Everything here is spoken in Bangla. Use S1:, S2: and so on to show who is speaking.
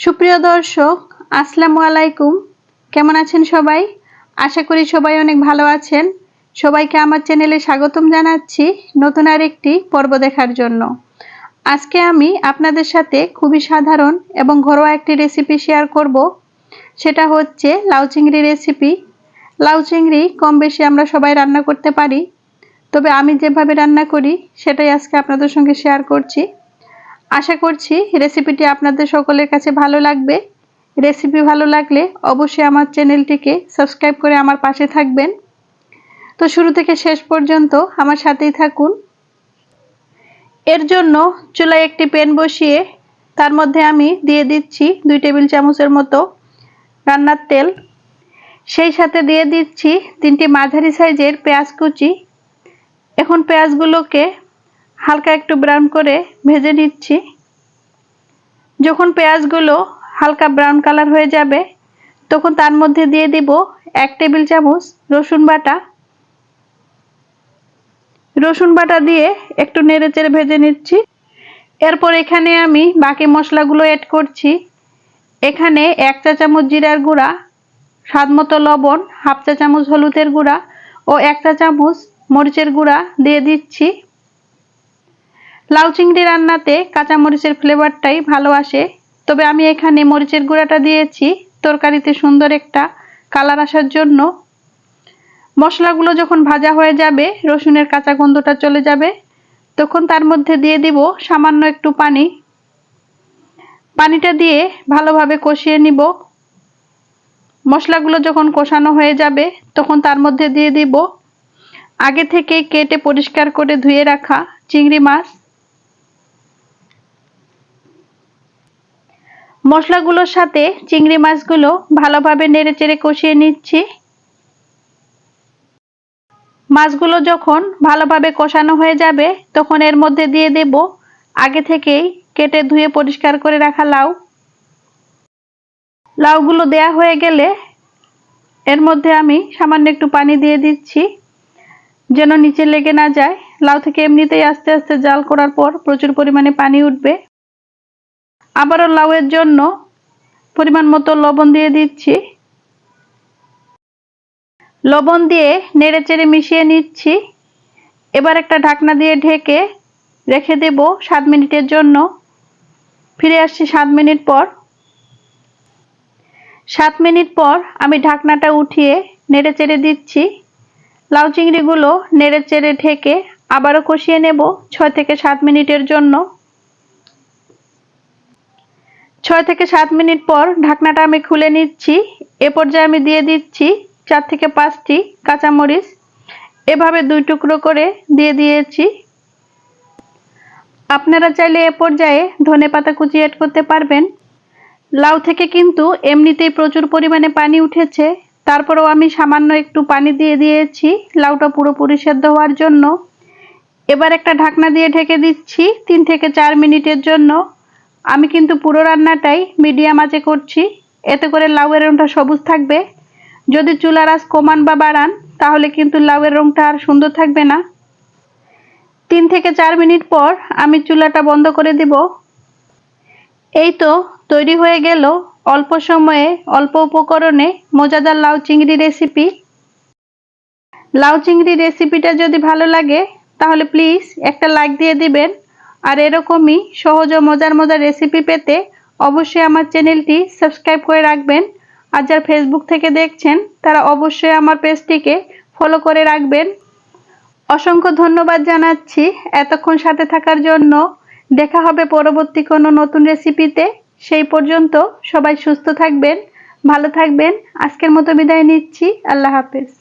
S1: সুপ্রিয় দর্শক, আসসালামু আলাইকুম। কেমন আছেন সবাই? আশা করি সবাই অনেক ভালো আছেন। সবাইকে আমার চ্যানেলে স্বাগতম জানাচ্ছি নতুন আর একটি পর্ব দেখার জন্য। আজকে আমি আপনাদের সাথে খুবই সাধারণ এবং ঘরোয়া একটি রেসিপি শেয়ার করব। সেটা হচ্ছে লাউ চিংড়ি রেসিপি লাউ চিংড়ি কম বেশি আমরা সবাই রান্না করতে পারি। তবে আমি যেভাবে রান্না করি, সেটাই আজকে আপনাদের সঙ্গে শেয়ার করছি। আশা করছি রেসিপিটি আপনাদের সকলের কাছে ভালো লাগবে। রেসিপি ভালো লাগলে অবশ্যই আমার চ্যানেলটিকে সাবস্ক্রাইব করে আমার পাশে থাকবেন। তো শুরু থেকে শেষ পর্যন্ত আমার সাথেই থাকুন। এর জন্য চুলায় একটি প্যান বসিয়ে তার মধ্যে আমি দিয়ে দিচ্ছি দুই টেবিল চামচের মতো রান্নার তেল। সেই সাথে দিয়ে দিচ্ছি তিনটি মাঝারি সাইজের পেঁয়াজ কুচি। এখন পেঁয়াজগুলোকে হালকা একটু ব্রাউন করে ভেজে নিচ্ছি। যখন পেঁয়াজগুলো হালকা ব্রাউন কালার হয়ে যাবে, তখন তার মধ্যে দিয়ে দিব এক টেবিল চামচ রসুন বাটা। রসুন বাটা দিয়ে একটু নেড়ে চেড়ে ভেজে নিচ্ছি। এরপর এখানে আমি বাকি মশলাগুলো অ্যাড করছি। এখানে এক চা চামচ জিরার গুঁড়া, স্বাদ মতো লবণ, হাফ চা চামচ হলুদের গুঁড়া ও এক চা চামচ মরিচের গুঁড়া দিয়ে দিচ্ছি। লাউ চিংড়ি রান্নাতে কাঁচামরিচের ফ্লেভারটাই ভালো আসে। তবে আমি এখানে মরিচের গুঁড়াটা দিয়েছি, তরকারিতে সুন্দর একটা কালার আসার জন্য। মশলাগুলো যখন ভাজা হয়ে যাবে, রসুনের কাঁচা গন্ধটা চলে যাবে, তখন তার মধ্যে দিয়ে দিব সামান্য একটু পানি। পানিটা দিয়ে ভালোভাবে কষিয়ে নিব। মশলাগুলো যখন কষানো হয়ে যাবে, তখন তার মধ্যে দিয়ে দিব। আগে থেকে কেটে পরিষ্কার করে ধুয়ে রাখা চিংড়ি মাছ। মশলাগুলোর সাথে চিংড়ি মাছগুলো ভালোভাবে নেড়ে চেড়ে কষিয়ে নিচ্ছি। মাছগুলো যখন ভালোভাবে কষানো হয়ে যাবে, তখন এর মধ্যে দিয়ে দেব আগে থেকেই কেটে ধুয়ে পরিষ্কার করে রাখা লাউ। লাউগুলো দেয়া হয়ে গেলে এর মধ্যে আমি সামান্য একটু পানি দিয়ে দিচ্ছি। যেন নিচে লেগে না যায়, লাউ থেকে এমনিতেই আস্তে আস্তে জাল করার পর প্রচুর পরিমাণে পানি উঠবে। আবারও লাউয়ের জন্য পরিমাণ মতো লবণ দিয়ে দিচ্ছি। লবণ দিয়ে নেড়ে চেড়ে মিশিয়ে নিচ্ছি। এবার একটা ঢাকনা দিয়ে ঢেকে রেখে দেব সাত মিনিটের জন্য। ফিরে আসছি সাত মিনিট পর। সাত মিনিট পর আমি ঢাকনাটা উঠিয়ে নেড়ে চেড়ে দিচ্ছি। লাউ চিংড়িগুলো নেড়ে চেড়ে ঢেকে আবারও কষিয়ে নেব ছয় থেকে সাত মিনিটের জন্য। ছয় থেকে সাত মিনিট পর ঢাকনাটা আমি খুলে নিচ্ছি। এ পর্যায়ে আমি দিয়ে দিচ্ছি চার থেকে পাঁচটি কাঁচামরিচ। এভাবে দুই টুকরো করে দিয়ে দিয়েছি। আপনারা চাইলে এ পর্যায়ে ধনে পাতা কুচি অ্যাড করতে পারবেন। লাউ থেকে কিন্তু এমনিতেই প্রচুর পরিমাণে পানি উঠেছে। তারপরেও আমি সামান্য একটু পানি দিয়ে দিয়েছি। লাউটা পুরোপুরি সেদ্ধ হওয়ার জন্য। এবার একটা ঢাকনা দিয়ে ঢেকে দিচ্ছি তিন থেকে চার মিনিটের জন্য। আমি কিন্তু পুরো রান্নাটাই মিডিয়াম আঁচে করছি। এতে করে লাউয়ের রংটা সবুজ থাকবে। যদি চুলার আঁচ কমান বা বাড়ান, তাহলে কিন্তু লাউয়ের রঙটা আর সুন্দর থাকবে না। তিন থেকে চার মিনিট পর আমি চুলাটা বন্ধ করে দিব। এই তো তৈরি হয়ে গেল অল্প সময়ে অল্প উপকরণে মজাদার লাউ চিংড়ি রেসিপি। লাউ চিংড়ি রেসিপিটা যদি ভালো লাগে, তাহলে প্লিজ একটা লাইক দিয়ে দিবেন। আর এরকমই সহজ ও মজার মজার রেসিপি পেতে অবশ্যই আমার চ্যানেলটি সাবস্ক্রাইব করে রাখবেন। আর যারা ফেসবুক থেকে দেখছেন, তারা অবশ্যই আমার পেজটিকে ফলো করে রাখবেন। অসংখ্য ধন্যবাদ জানাচ্ছি এতক্ষণ সাথে থাকার জন্য। দেখা হবে পরবর্তী কোনো নতুন রেসিপিতে সেই পর্যন্ত সবাই সুস্থ থাকবেন, ভালো থাকবেন। আজকের মতো বিদায় নিচ্ছি। আল্লাহ হাফেজ।